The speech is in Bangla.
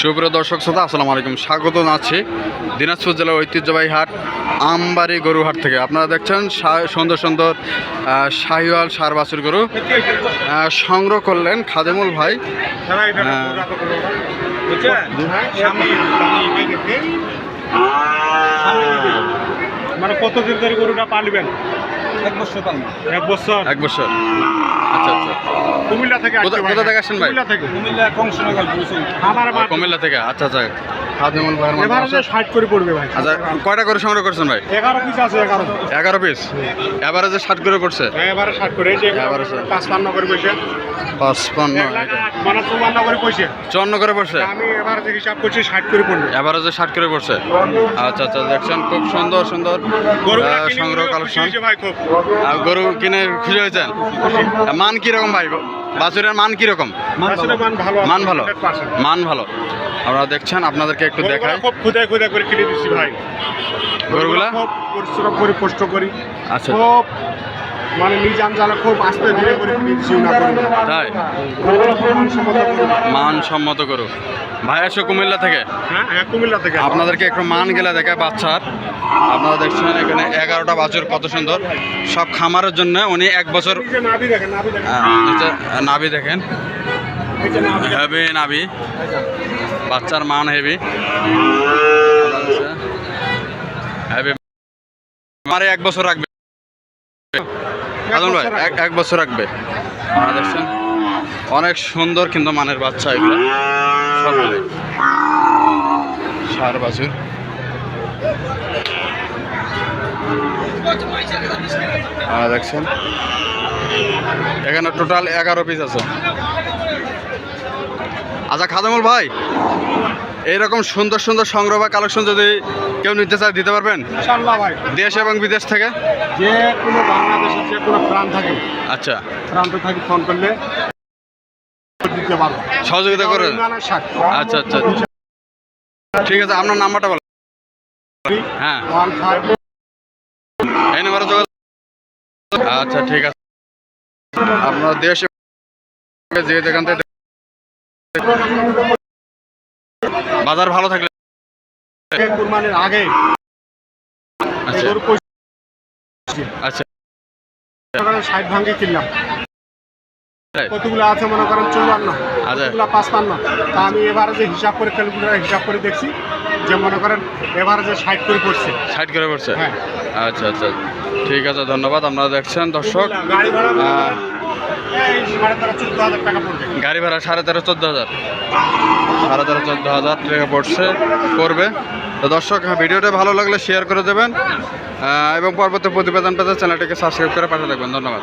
সুপ্রিয় দর্শক শ্রোতা আসসালামু আলাইকুম। স্বাগত জানাচ্ছি দিনাজপুর জেলার ঐতিহ্যবাহী হাট আমবাড়ি গরুহাট থেকে। আপনারা দেখছেন সুন্দর সুন্দর শাহিওয়াল সার বাছুর গরু সংগ্রহ করলেন খাদেমুল ভাই। হ্যাঁ। মানে কতদিন ধরে গরুটা পালবেন? এক বছর এক বছর? এক বছর। আচ্ছা আচ্ছা। কুমিল্লা থেকে আচ্ছা কোথা- কুমিল্লা থেকে আসেন ভাই? কুমিল্লা থেকে। কুমিল্লা কংসনগর কুমিল্লা থেকে আচ্ছা আচ্ছা। ভাইয়ের। ষাট করে পড়বে ভাই। আচ্ছা কয়টা করে সংগ্রহ করছেন ভাই? এগারো পিস আছে এগারো। এগারো পিস ষাট করে পড়ছে? এবারে ষাট করে পয়সা পাঁচপান্ন এক মানে চুয়ান্ন করে পয়সা চুয়ান্ন করে পড়ছে? আমি হিসাব করছি ষাট করে পড়বে। ষাট করে পড়ছে? আচ্ছা আচ্ছা দেখছেন খুব সুন্দর সুন্দর সংগ্রহ কালেকশন। ভাই খুব। আর গরু কিনে খুশি হয়েছেন? মান কীরকম ভাই? বাছুরের মান কীরকম? মান ভালো মান ভালো। মান ভালো। আপনারা দেখছেন আপনাদেরকে একটু দেখাই। খুব খুদাই খুদাই করে কিনে দিচ্ছি ভাই। গরুগুলা? খুব পরিশ্রম করি কষ্ট করি। আচ্ছা। খুব মানে নিজ আঞ্জালে খুব আস্তে ধীরে করে কিনে দিচ্ছি না করি তাই? মানসম্মত। মান গরু। ভাই আসো কুমিল্লা থেকে। হ্যাঁ হ্যাঁ কুমিল্লা থেকে। আপনাদেরকে একটু মান গেলে দেখায় বাচ্চার। আপনারা দেখছেন এখানে এগারোটা বাছুর কত সুন্দর। সব খামারের জন্য উনি এক বছর নাভি দেখেন নাভি দেখেন। নিচে নাভি। বাচ্চার মান হেভি। হেভি। আমারে এক বছর রাখবে। আদম ভাই এক এক বছর রাখবে। দেখছেন অনেক সুন্দর কিন্তু মানের বাচ্চা এগুলো। সবগুলো সার বাছুর। দেখছেন এখানে টোটাল এগারো পিস আছে। আচ্ছা খাদামুল ভাই এইরকম সুন্দর সুন্দর সংগ্রহ বা কালেকশন যদি কেউ নিতে চায় দিতে পারবেন? ভাই। দেশ এবং বিদেশ থেকে? যে কোনো বাংলাদেশের যে কোনো প্রাণ থাকে আচ্ছা। প্রান্ত থাকে ফোন করলে দিতে পারব। সহযোগিতা করে আচ্ছা আচ্ছা ঠিক আছে আপনার নাম্বারটা বলেন হ্যাঁ। এই নাম্বারে যোগাযোগ আচ্ছা ঠিক আছে। আপনার দেশ যে যেখান থেকে বাজার ভালো থাকলে কুরবানির আগে আচ্ছা। আচ্ছা। ষাট ভাঙ্গে কিনলাম। কতগুলো আছে মনে করেন? চৌবান্ন আচ্ছা। কতগুলো? পাঁচপান্ন। তা আমি এবারে যে হিসাব করে ক্যালকুলেটার হিসাব করে দেখছি যে মনে করেন এবারে যে ষাট করে পড়ছে। সাইড করে পড়ছে? হ্যাঁ। আচ্ছা আচ্ছা। ঠিক আছে ধন্যবাদ। আপনারা দেখছেন দর্শক। গাড়ি ভাড়া সাড়ে তেরো চোদ্দ হাজার। সাড়ে তেরো চোদ্দ হাজার টাকা পড়ছে পড়বে। তো দর্শক হ্যাঁ, ভিডিওটা ভালো লাগলে শেয়ার করে দেবেন এবং পরবর্তী প্রতিবেদন পেতে চ্যানেলটিকে সাবস্ক্রাইব করে পাঠিয়ে থাকবেন। ধন্যবাদ।